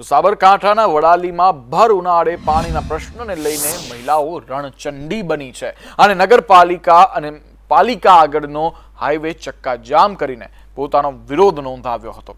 તો સાબરકાંઠાના વડાલીમાં ભર ઉનાળે પાણીના પ્રશ્નને લઈને મહિલાઓ રણચંડી બની છે અને નગરપાલિકા અને પાલિકા આગળનો હાઈવે ચક્કાજામ કરીને પોતાનો વિરોધ નોંધાવ્યો હતો.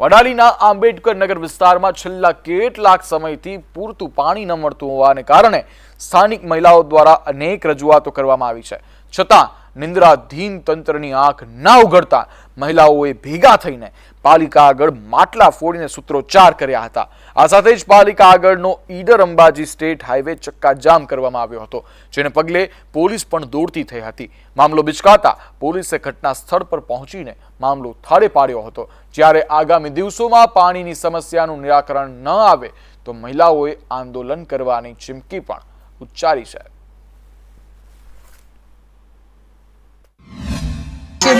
વડાલીના આંબેડકર નગર વિસ્તારમાં છેલ્લા કેટલાક સમયથી પૂરતું પાણી ન મળતું હોવાને કારણે સ્થાનિક મહિલાઓ દ્વારા અનેક રજૂઆતો કરવામાં આવી છે. છતાં નિંદ્રાધીન તંત્રની આંખ ના ઉઘડતા મહિલાઓએ ભેગા થઈને પાલિકા આગળ માટલા ફોડીને સૂત્રોચ્ચાર કર્યા હતા. આ સાથે જ પાલિકા આગળનો ઈડર અંબાજી સ્ટેટ હાઈવે ચક્કાજામ કરવામાં આવ્યો હતો, જેને પગલે પોલીસ પણ દોડતી થઈ હતી. મામલો બિચકાતા પોલીસે ઘટના સ્થળ પર પહોંચીને મામલો થાળે પાડ્યો હતો. જ્યારે આગામી દિવસોમાં પાણીની સમસ્યાનું નિરાકરણ ન આવે, તો મહિલાઓએ આંદોલન કરવાની ચીમકી પણ ઉચ્ચારી છે.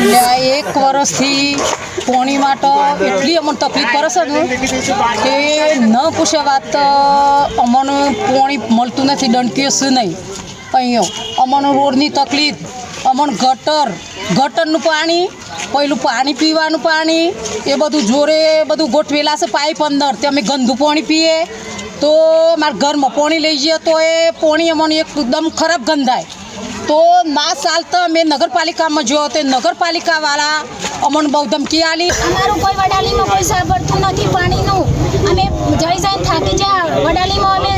છેલ્લા એક વર્ષથી પોણી માટે એટલી અમને તકલીફ કરે છે કે ન પૂછે વાત અમને પોણી મળતું નથી દંડકીસ નહીં. અહીંયા અમને રોડની તકલીફ, અમને ગટર, ગટરનું પાણી, પહેલું પાણી પીવાનું પાણી, એ બધું જોરે બધું ગોઠવેલા છે પાઇપ અંદર. તે અમે ગંદુ પાણી પીએ. તો મારા ઘરમાં પોણી લઈ જઈએ તો એ પોણી અમને એકદમ ખરાબ ગંધાય. તો ના ચાલતા મેં નગરપાલિકામાં જો તો નગરપાલિકાવાળા અમને બહુ ધમકી આલી અમારું કોઈ વડાલીમાં કોઈ સાંભળતું નથી પાણીનું. અમે જઈ જઈને થાકી જ્યાં વડાલીમાં અમે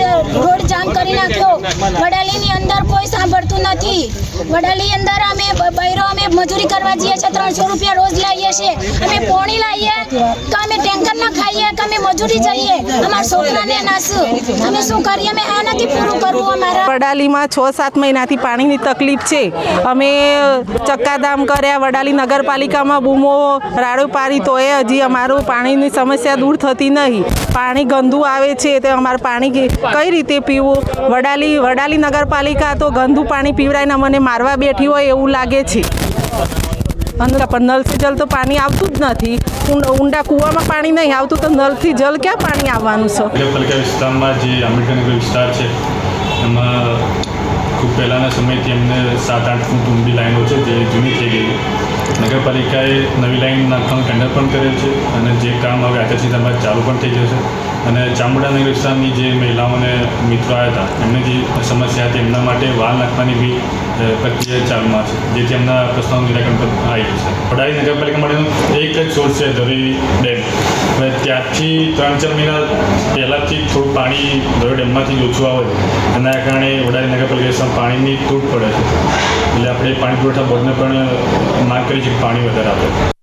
રોડ જામ કરી નાખ્યો. કોઈ સાંભળતું નથી. વડાલી અંદર અમે બૈરો અમે મજૂરી કરવા જઈએ છીએ, ત્રણસો રૂપિયા રોજ લાવીએ છીએ. અમે પોણી લાવીએ તો અમે ટેન્કર ના ખાઈએ કે અમે મજૂરી જઈએ. અમારા છોકરાને નાસું અમે શું કરીએ? અમે આ નથી પૂરું કરવું અમારા. વડાલીમાં છ, સાત મહિનાથી પાણીની તકલીફ છે. અમે ચક્કાદામ કર્યા. વડાલી નગરપાલિકામાં બૂમો રાડો પાડી તોય હજી અમારું પાણીની સમસ્યા દૂર થતી નહીં. પાણી ગંદુ આવે છે, તો અમારે પાણી કઈ રીતે પીવું? વડાલી વડાલી નગરપાલિકા તો ગંદુ પાણી પીવડાવીને મને મારવા બેઠી હોય એવું લાગે છે. પણ નલથી જલ તો પાણી આવતું જ નથી. ઊંડા કૂવામાં પાણી નહીં આવતું તો નલથી જલ ક્યાં પાણી આવવાનું છે? પલકા વિસ્તારમાં જે આંબેડકરનગર વિસ્તાર છે, એમાં ખૂબ પહેલાંના સમયથી એમને સાત આઠ ફૂટ ઊંડી લાઈનો છે, જે જૂની નગરપાલિકાએ નવી લાઈન નાખવાનું ટેન્ડર પણ કરેલ છે અને જે કામ હવે આચારસંહિતામાં ચાલુ પણ થઈ જશે. અને ચામુંડાનગર વિસ્તારની જે મહિલાઓને મિત્રો આવ્યા હતા, એમને જે સમસ્યા હતી, એમના માટે વાલ નાખવાની બી પ્રક્રિયા ચાલુમાં છે, જેથી એમના પ્રશ્નોનું નિરાકરણ પણ આવી જશે. વડાલી નગરપાલિકા માટેનો એક જ સોર્સ છે ધરી ડેમ. હવે ત્યારથી ત્રણ ચાર મહિના પહેલાંથી થોડું પાણી ધોરી ડેમમાંથી ઓછું આવે છે. એના કારણે વડાલી નગરપાલિકા પાણીની તૂટ પડે છે. એટલે આપણે પાણી પુરવઠા બોર્ડને પણ માંગ કરી છે. કે પાણી વધારે આપે